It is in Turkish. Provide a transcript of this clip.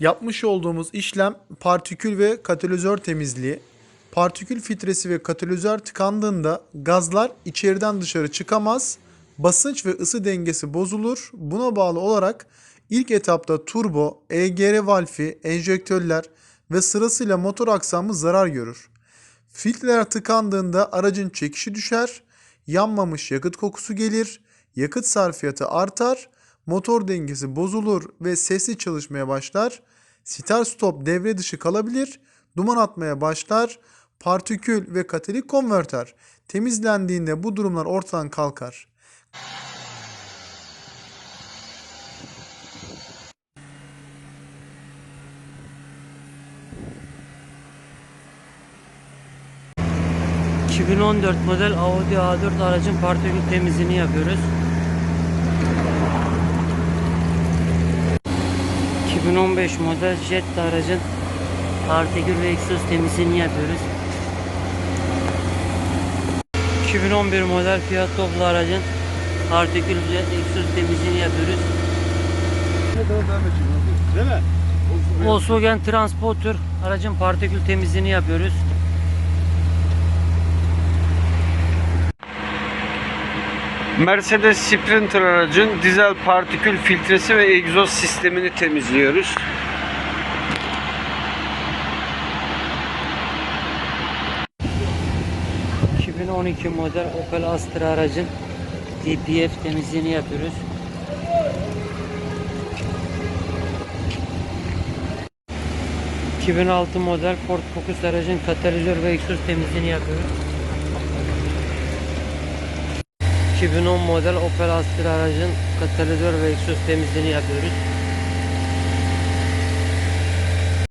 Yapmış olduğumuz işlem partikül ve katalizör temizliği. Partikül filtresi ve katalizör tıkandığında gazlar içeriden dışarı çıkamaz, basınç ve ısı dengesi bozulur. Buna bağlı olarak ilk etapta turbo, EGR valfi, enjektörler ve sırasıyla motor aksamı zarar görür. Filtreler tıkandığında aracın çekişi düşer, yanmamış yakıt kokusu gelir, yakıt sarfiyatı artar, motor dengesi bozulur ve sesli çalışmaya başlar. Start stop devre dışı kalabilir, duman atmaya başlar. Partikül ve katalik konverter temizlendiğinde bu durumlar ortadan kalkar. ...2014 model Audi A4 aracın partikül temizliğini yapıyoruz. 2015 model Jetta aracın partikül ve egzoz temizliğini yapıyoruz. 2011 model Fiat Doblo aracın partikül ve egzoz temizliğini yapıyoruz. Volkswagen Transporter aracın partikül temizliğini yapıyoruz. Mercedes Sprinter aracın dizel partikül filtresi ve egzoz sistemini temizliyoruz. ...2012 model Opel Astra aracın DPF temizliğini yapıyoruz. ...2006 model Ford Focus aracın katalizör ve egzoz temizliğini yapıyoruz. 2010 model Opel Astra aracın katalizör ve egzoz temizliğini yapıyoruz.